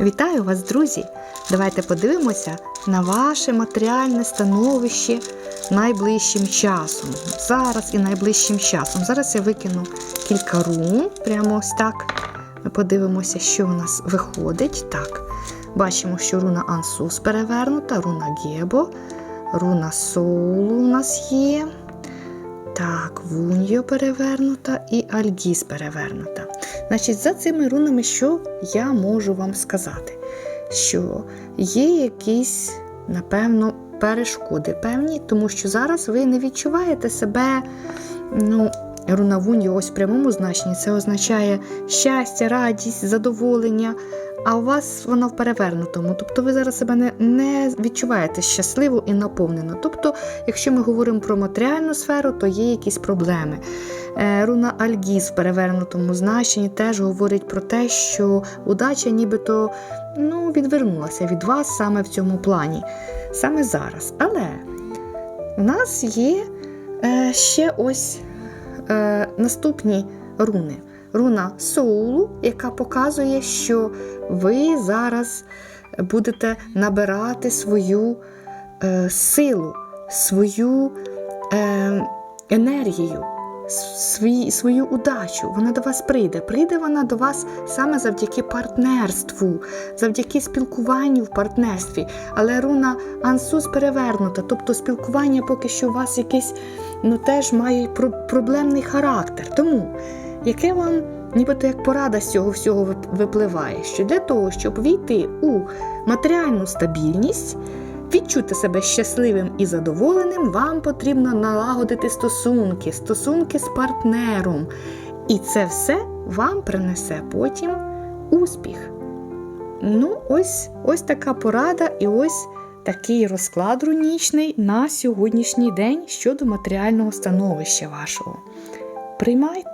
Вітаю вас, друзі! Давайте подивимося на ваше матеріальне становище найближчим часом. Зараз і найближчим часом. Зараз я викину кілька рун. Прямо ось так. Ми подивимося, що у нас виходить. Так, бачимо, що руна Ансус перевернута, руна Гебо, руна Соулу у нас є. Так, Вуньо перевернута і альгіз перевернута. Значить, за цими рунами, що я можу вам сказати? Що є якісь, напевно, перешкоди певні, тому що зараз ви не відчуваєте себе, ну, руна Вуньо ось в прямому значенні, це означає щастя, радість, задоволення. А у вас вона в перевернутому. Тобто ви зараз себе не, не відчуваєте щасливо і наповнено. Тобто, якщо ми говоримо про матеріальну сферу, то є якісь проблеми. Е, Руна Альгіз в перевернутому значенні теж говорить про те, що удача нібито ну, відвернулася від вас саме в цьому плані, саме зараз. Але у нас є е, ще ось е, наступні руни. Руна Соулу, яка показує, що ви зараз будете набирати свою е, силу, свою е, енергію, свій, свою удачу. Вона до вас прийде. Прийде вона до вас саме завдяки партнерству, завдяки спілкуванню в партнерстві. Але руна Ансус перевернута, тобто спілкування поки що у вас якесь ну, теж має проблемний характер. Тому яке вам нібито як порада з цього всього випливає, що для того, щоб війти у матеріальну стабільність, відчути себе щасливим і задоволеним, вам потрібно налагодити стосунки, стосунки з партнером. І це все вам принесе потім успіх. Ну, ось, ось така порада і ось такий розклад рунічний на сьогоднішній день щодо матеріального становища вашого. Приймайте.